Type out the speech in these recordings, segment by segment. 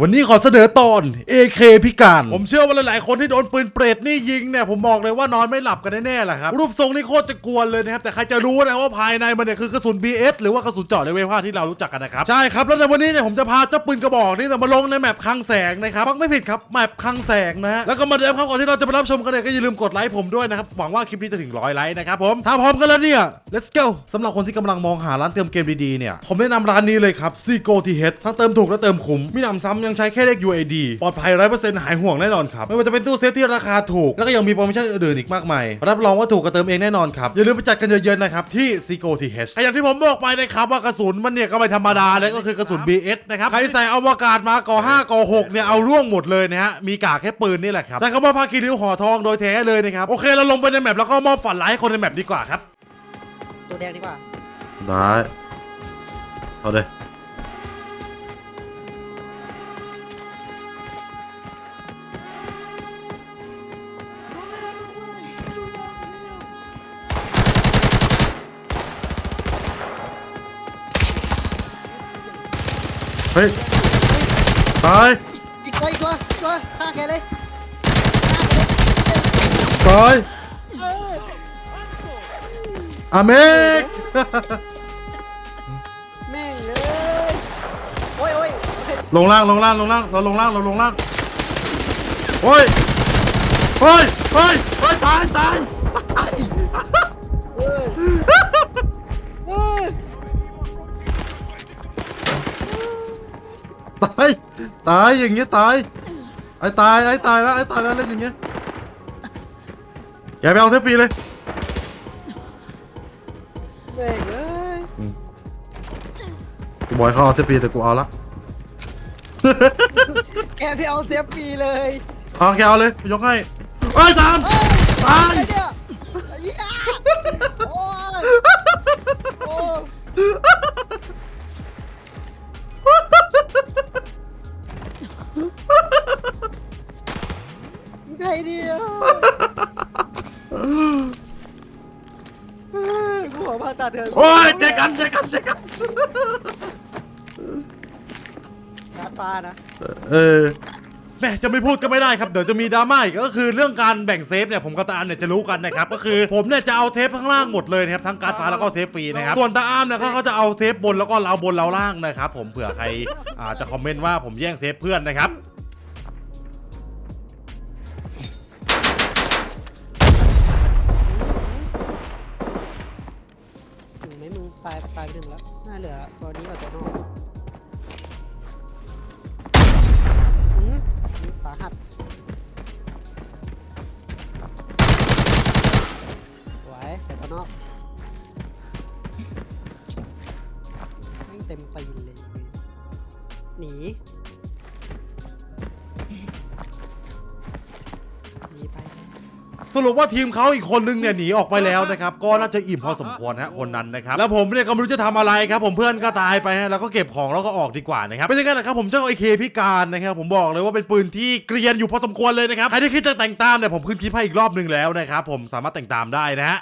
วันนี้ขอเสนอตอน AK พิการ ผมเชื่อว่าหลายๆ คนที่โดนปืนเปรตนี่ยิงเนี่ยผมบอกเลยว่านอนไม่หลับกันแน่ๆแหละครับ รูปทรงนี่โคตรจะกวนเลยนะครับแต่ใครจะรู้นะว่าภายในมันเนี่ยคือกระสุน BS หรือว่ากระสุนเจาะเลเวล5ที่เรารู้จักกันนะครับ ใช่ครับ แล้วในวันนี้เนี่ยผมจะพาเจ้าปืนกระบอกนี้เนี่ยมาลงในแมปคลังแสงนะครับฟังไม่ผิดครับแมปคลังแสงนะฮะแล้วก็มาเดิมครับก่อนที่เราจะไปรับชมกันเนี่ยก็อย่าลืมกดไลค์ผมด้วยนะครับหวังว่าคลิปนี้จะถึงร้อยไลค์นะครับผมถ้าพร้อมกันแล้วเนี่ย let's go สำหรับคนที่กำลังมองหาร้านเติมเกมดีๆเนี่ยผมแนะนำร้านนี้เลยครับ c g o t h ทั้งเติมถูกและเติมคุ้มมีหนำซ้ำยังใช้แค่เลข UAD ปลอดภัย100%หายห่วงแน่นอนครับ ไม่ว่าจะเป็นตู้เซฟที่ราคาถูก แล้วก็ยังมีโปรโมชั่นอื่นๆอีกมากมายรับรองว่าถูกกว่าเติมเองแน่นอนครับ อย่าลืมไปจัดกันเยอะๆนะครับที่ c g o t h อย่างที่ผมบอกไปนะครับว่ากระสุนมันเนี่ยก็ไม่ธรรมดาเลยก็คือกระสุน BS นะครับใครใส่อวกาศมาก่อ5ก่อ6เนี่ยเอาร่วงหมดเลยนะฮะมีกากแค่ปืนนี่แหละครับแต่คำว่าภาคีริ้วห่อทองโดยแท้เลยนะครับโอเคเราลงไปในแมปแล้วก็มอบฝันร้ายให้คนในแมปดีกว่าครับตัวแดงดีกว่าได้เอาเลย เฮ้ยตายอีกตัวอีกตัวอีกตัวฆ่าแกเลยตายฆ่าแกเลยอเมกเออแม่งเลยโอ้ยโอ้ยโอเคลงล่างลงล่างลงล่างเราลงล่างเราลงล่างโอ้ยเฮ้ยเฮ้ยเฮ้ยตายตายเอ ตาย ตายอย่างเงี้ยตาย ไอ้ตายไอ้ตายแล้วไอ้ตายแล้วเล่นอย่างเงี้ยอย่าไปเอาเทปฟรีเลยแม่งเลยกูบอยเขาเอาเทปฟรีแต่กูเอาละ แกพี่เอาเซฟฟรีเลยเอาแกเอาเลยยกให้ไอ้ยตาม กูขอผ่าตัดเถอะโอ้ยเจอกันเจอกันเจอกันการดฟ้านะ เออแม่จะไม่พูดก็ไม่ได้ครับเดี๋ยวจะมีดราม่าอีกก็คือเรื่องการแบ่งเซฟเนี่ยผมกับตาอามเนี่ยจะรู้กันนะครับก็คือผมเนี่ยจะเอาเทปข้างล่างหมดเลยนะครับทั้งการดฟ้าแล้วก็เซฟฟรีนะครับส่วนตาอามเนี่ยเขาเขาจะเอาเทปบนแล้วก็เราบนเราล่างนะครับผมเผื่อใครอาจจะคอมเมนต์ว่าผมแย่งเซฟเพื่อนนะครับ ตายตายไปหนึ่งแล้ว น่าเหลือตัวนี้กับตัวนอกอืมสาหัสไหวแต่ตัวนอกไม่เต็มตีนเลยหนี สรุปว่าทีมเขาอีกคนนึงเนี่ยหนีออกไปแล้วนะครับก็น่าจะอิ่มพอสมควรฮะคนนั้นนะครับแล้วผมเนี่ยก็ไม่รู้จะทำอะไรครับ ผมเพื่อนก็ตายไปฮะแล้วก็เก็บของแล้วก็ออกดีกว่านะครับเป็นยังไงล่ะครับผมเจ้าไอเคพิการนะครับผมบอกเลยว่าเป็นปืนที่เกรียนอยู่พอสมควรเลยนะครับใครที่คิดจะแต่งตามเนี่ยผมขึ้นคลิปให้อีกรอบหนึ่งแล้วนะครับผมสามารถแต่งตามได้นะฮะ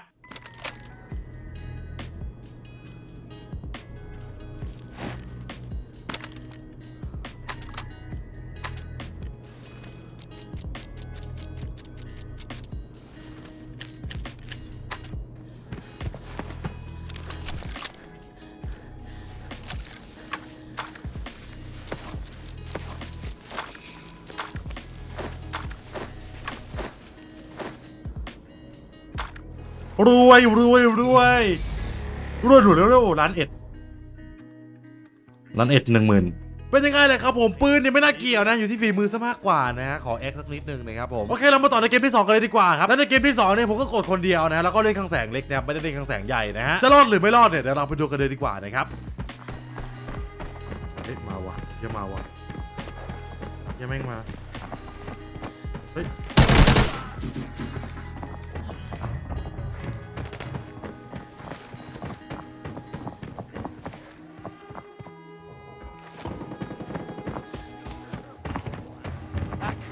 รวยรวยรวยรวยรวยรวยรวยร้านเอ็ดร้านเอ็ดหนึ่งหมื่นเป็นยังไงเลยครับผมปืนเนี่ยไม่น่าเกี่ยวนะอยู่ที่ฝีมือซะมากกว่านะฮะขอแอคสักนิดนึงนะครับผมโอเคเรามาต่อในเกมที่ 2 กันเลยดีกว่าครับแล้วในเกมที่2เนี่ยผมก็กดคนเดียวนะแล้วก็เล่นข้างแสงเล็กนะครับไม่ได้เล่นข้างแสงใหญ่นะฮะจะรอดหรือไม่รอดเนี่ยเดี๋ยวเราไปดูกันเลยดีกว่านะครับเฮ้ยมาวะเยังมาวะเยังแม่งมาเฮ้ย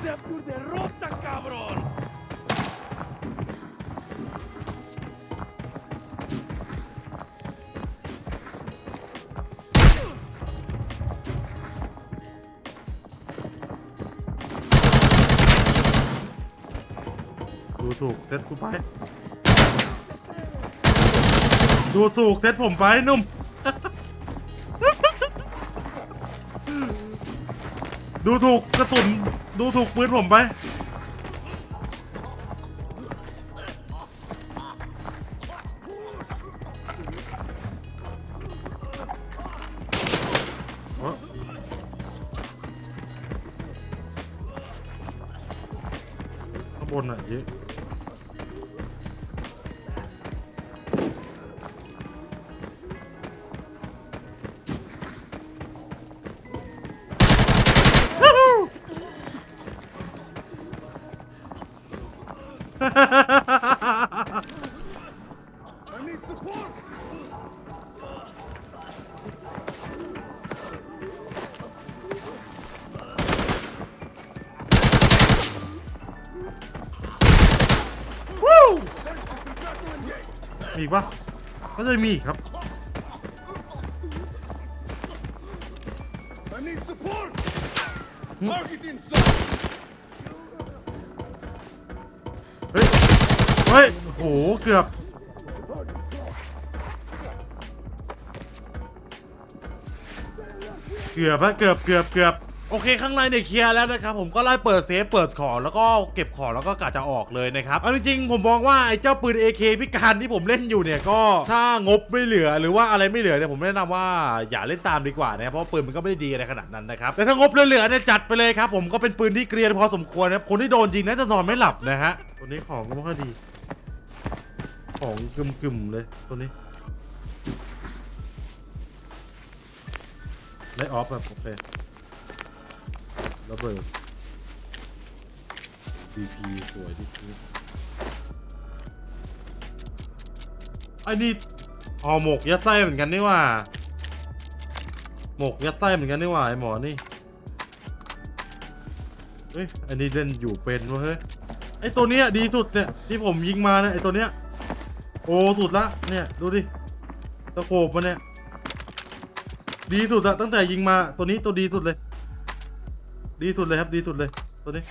¡Vete a tu derrota, cabrón! Đu sụp, set กูไป Đu sụp, set ผมไปหนุ่ม ดูถูกกระสุน ดูถูกปืนผมไป ข้างบนอะเยอะ มีอีกปะก็จะมีอีกครับ I need support! Target in เฮ้ยโหเกือบ เกือบฮะเกือบเกือบเกือบโอเคข้างในเนี่ยเคลียร์แล้วนะครับผมก็ไล่เปิดเซฟเปิดของแล้วก็เก็บของแล้วก็กะจะออกเลยนะครับเอาจริงๆผมมองว่าไอ้เจ้าปืน AK พิการที่ผมเล่นอยู่เนี่ยก็ถ้างบไม่เหลือหรือว่าอะไรไม่เหลือเนี่ยผมแนะนำว่าอย่าเล่นตามดีกว่านะเพราะปืนมันก็ไม่ได้ดีอะไรขนาดนั้นนะครับแต่ถ้างบเหลือเนี่ยจัดไปเลยครับผมก็เป็นปืนที่เกรียนพอสมควรนะครับคนที่โดนยิงน่าจะนอนไม่หลับนะฮะตัวนี้ของก็ไม่ค่อยดี ของกึ่มๆเลยตัวนี้ไลออฟแบบโอเคระเบิด DP สวยที่สุดไอ้นี่ห่อหมกยัดไส้เหมือนกันนี่ว่า หมกยัดไส้เหมือนกันนี่ว่าไอหมอนี่ เฮ้ยอันนี้เล่นอยู่เป็นวะเฮ้ย ไอตัวเนี้ยดีสุดเนี่ยที่ผมยิงมาเนี่ยไอตัวเนี้ย โอ้สุดละเนี่ยดูดิตะโขบมันเนี่ย ดีสุดอะตั้งแต่ยิงมาตัวนี้ตัวดีสุดเลย ดีสุดเลยครับดีสุดเลย ตัวนี้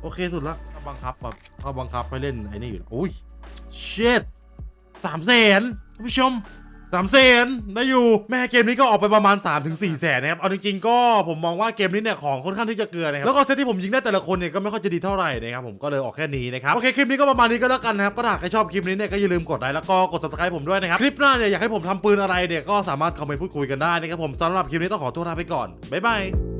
โอเคสุดละถ้าบังคับแบบเขาบังคับให้เล่นไอ้นี่อยู่อุ้ยเชิดสามแสนท่านผู้ชม สามแสนได้อยู่แม่เกมนี้ก็ออกไปประมาณ3าถึงสี่แสนนะครับเอาจริงๆก็ผมมองว่าเกมนี้เนี่ยของค่อนข้างที่จะเกลือนะครับแล้วก็เซตที่ผมยิงได้แต่ละคนเนี่ยก็ไม่ค่อยจะดีเท่าไหร่นะครับผมก็เลยออกแค่นี้นะครับโอเคคลิปนี้ก็ประมาณนี้ก็แล้วกันนะครับก็ถ้าใครชอบคลิปนี้เนี่ยก็อย่าลืมกดไลค์แล้วก็กด subscribe ผมด้วยนะครับคลิปหน้าเนี่ยอยากให้ผมทำปืนอะไรเนี่ยก็สามารถคอมเมนต์พูดคุยกันได้นะครับผมสำหรับคลิปนี้ต้องขอตัวลาไปก่อนบ๊ายบาย